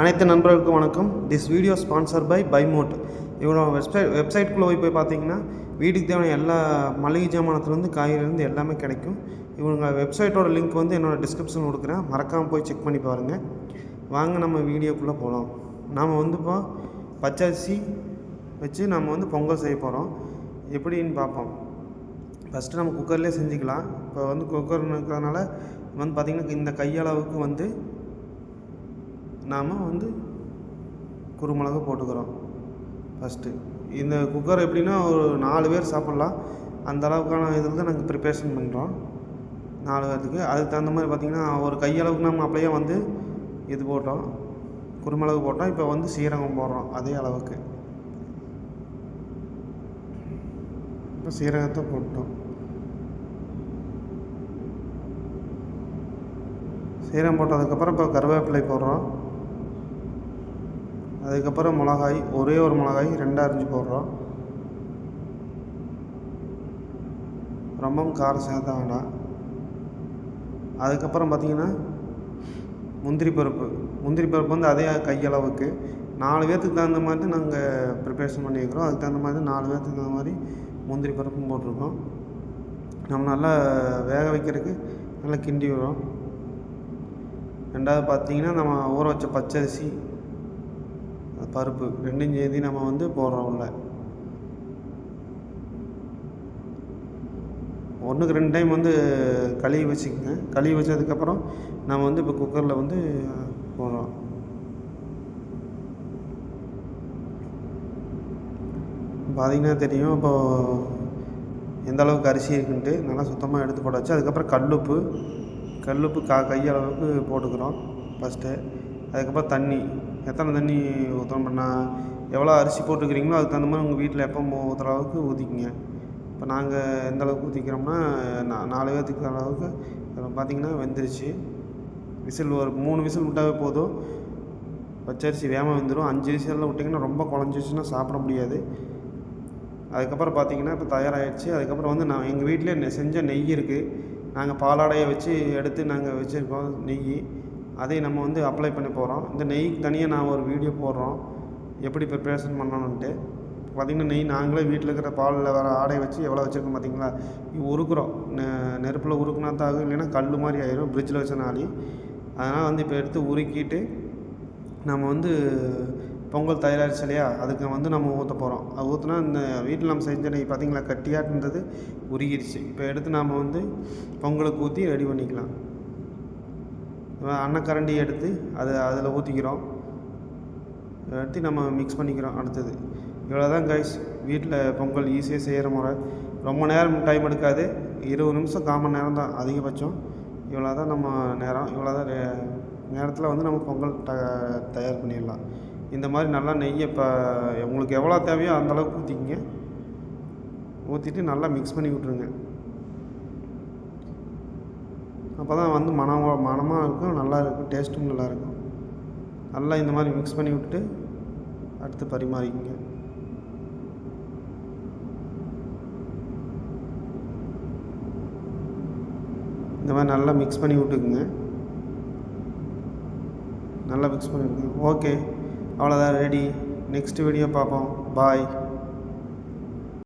அனைத்து நண்பர்களுக்கும் வணக்கம். திஸ் வீடியோ ஸ்பான்சர் பை பைமோட் இவரோட வெப்சைட் வெப்சைட்குள்ளே போய் போய் பார்த்தீங்கன்னா வீட்டுக்கு தேவையான எல்லா மளிகை ஜாமானத்துலேருந்து காய்கறிலேருந்து எல்லாமே கிடைக்கும். இவங்க வெப்சைட்டோட லிங்க் வந்து என்னோடய டிஸ்கிரிப்ஷன் கொடுக்குறேன். மறக்காமல் போய் செக் பண்ணி பாருங்கள் வாங்க நம்ம வீடியோக்குள்ளே போகலாம். நாம் வந்து இப்போ பச்சரிசி வச்சு நம்ம வந்து பொங்கல் செய்ய போகிறோம் எப்படின்னு பார்ப்போம். ஃபஸ்ட்டு நம்ம குக்கர்லேயே செஞ்சுக்கலாம். இப்போ வந்து குக்கர் இருக்கிறதுனால வந்து பார்த்திங்கன்னா இந்த கையளவுக்கு வந்து நாம் வந்து குருமிளகு போட்டுக்கிறோம். ஃபஸ்ட்டு இந்த குக்கர் எப்படின்னா ஒரு நாலு பேர் சாப்பிட்லாம். அந்த அளவுக்கான இதில் தான் நாங்கள் ப்ரிப்பரேஷன் பண்ணுறோம் நாலு பேர்த்துக்கு. அதுக்கு தகுந்த மாதிரி பார்த்திங்கன்னா ஒரு கையளவுக்கு நம்ம அப்படியே வந்து இது போட்டோம். குருமிளகு போட்டோம். இப்போ வந்து சீரகம் போடுறோம் அதே அளவுக்கு. இப்போ சீரகத்தை போட்டோம். சீரகம் போட்டதுக்கப்புறம் இப்போ கருவேப்பிலை போடுறோம். அதுக்கப்புறம் மிளகாய் ஒரே ஒரு மிளகாய் ரெண்டாக அரிஞ்சு போடுறோம். ரொம்பவும் காரம் சேர்த்த வேண்டாம் அதுக்கப்புறம் பார்த்திங்கன்னா முந்திரி பருப்பு. முந்திரி பருப்பு வந்து அதே கையளவுக்கு. நாலு பேர்த்துக்கு தகுந்த மாதிரி நாங்கள் ப்ரிப்பரேஷன் பண்ணியிருக்கிறோம். அதுக்கு தகுந்த மாதிரி நாலு பேர்த்துக்கு தகுந்த மாதிரி முந்திரி பருப்பும் போட்டிருக்கோம். நம்ம நல்லா வேக வைக்கிறதுக்கு நல்லா கிண்டி விடுறோம். ரெண்டாவது பார்த்தீங்கன்னா நம்ம ஊற வச்ச பச்சரிசி பருப்பு. ரெண்டும் சேர்த்து நம்ம வந்து போடுறோம் உள்ள ஒன்றுக்கு ரெண்டு டைம் வந்து கழுவி வச்சுக்கோங்க. கழுவி வச்சதுக்கப்புறம் நம்ம வந்து இப்போ குக்கரில் வந்து போடுறோம். பார்த்தீங்கன்னா தெரியும். இப்போது எந்த அளவுக்கு அரிசி இருக்குன்ட்டு நல்லா சுத்தமாக எடுத்து போட்டாச்சு. அதுக்கப்புறம் கல்லுப்பு. கல்லுப்பு கா கையளவுக்கு போட்டுக்கிறோம். ஃபஸ்ட்டு அதுக்கப்புறம் தண்ணி. எத்தனை தண்ணி ஊற்றணும் பண்ணால் எவ்வளோ அரிசி போட்டுக்கிறீங்களோ அதுக்கு தகுந்த மாதிரி உங்கள் வீட்டில் எப்போ ஊற்றுற அளவுக்கு ஊற்றிக்கிங்க இப்போ நாங்கள் எந்த அளவுக்கு ஊற்றிக்கிறோம்னா நா நாலு பேர்த்துக்கு அளவுக்கு பார்த்திங்கன்னா வெந்துருச்சு. விசில் ஒரு மூணு விசில் விட்டாவே போதும். பச்சரிசி வேகமாக வந்துடும் அஞ்சு விசிலில் விட்டிங்கன்னா ரொம்ப குழஞ்சிச்சுன்னா சாப்பிட முடியாது. அதுக்கப்புறம் பார்த்திங்கன்னா இப்போ தயாராகிடுச்சு அதுக்கப்புறம் வந்து நான் எங்கள் வீட்டிலே செஞ்ச நெய் இருக்குது நாங்கள் பாலாடையை வச்சு எடுத்து நாங்கள் வச்சுருக்கோம் நெய். அதை நம்ம வந்து அப்ளை பண்ணி போகிறோம் இந்த நெய்க்கு தனியாக நான் ஒரு வீடியோ போடுறோம். எப்படி ப்ரிப்பரேஷன் பண்ணணுன்ட்டு பார்த்திங்கன்னா நெய் நாங்களே வீட்டில் இருக்கிற பாலில் வர ஆடை வச்சு எவ்வளோ வச்சுருக்கோம் பார்த்திங்களா உருக்குறோம். நெ நெருப்பில் உருக்குனா தான் ஆகும் இல்லைன்னா கல் மாதிரி ஆயிரும் ஃப்ரிட்ஜில் வச்சனாலே அதனால் வந்து இப்போ எடுத்து உருக்கிட்டு நம்ம வந்து பொங்கல் தயாரிச்சு இல்லையா? அதுக்கு வந்து நம்ம ஊற்ற போகிறோம் அது ஊற்றினா இந்த வீட்டில் நம்ம செஞ்ச நெய் பார்த்திங்களா கட்டியாட்டுன்றது உருகிடுச்சு இப்போ எடுத்து நாம் வந்து பொங்கலுக்கு ஊற்றி ரெடி பண்ணிக்கலாம். அன்னக்கரண்டி எடுத்து அது அதில் ஊற்றிக்கிறோம் எடுத்து நம்ம மிக்ஸ் பண்ணிக்கிறோம் அடுத்தது. இவ்வளோ தான் கைஸ் வீட்டில் பொங்கல் ஈஸியாக செய்கிற முறை. ரொம்ப நேரம் டைம் எடுக்காது. இருபது நிமிஷம் காமன் மணி நேரம் தான் அதிகபட்சம். இவ்வளோ தான் நம்ம நேரம். இவ்வளோ தான் நேரத்தில் வந்து நம்ம பொங்கல் த தயார் பண்ணிடலாம். இந்த மாதிரி நல்லா நெய்யை இப்போ உங்களுக்கு எவ்வளோ தேவையோ அந்தளவுக்கு ஊற்றிக்கிங்க ஊற்றிட்டு நல்லா மிக்ஸ் பண்ணி விட்ருங்க அப்போ தான் வந்து மனம் மனமாக இருக்கும் நல்லா இருக்கும் டேஸ்ட்டும் நல்லாயிருக்கும் நல்லா இந்த மாதிரி மிக்ஸ் பண்ணி விட்டுட்டு அடுத்து பரிமாறிக்கிங்க. இந்த மாதிரி நல்லா மிக்ஸ் பண்ணி விட்டுக்குங்க. நல்லா மிக்ஸ் பண்ணி விட்டுங்க ஓகே அவ்வளோதான் ரெடி நெக்ஸ்ட் வீடியோ பார்ப்போம். பாய்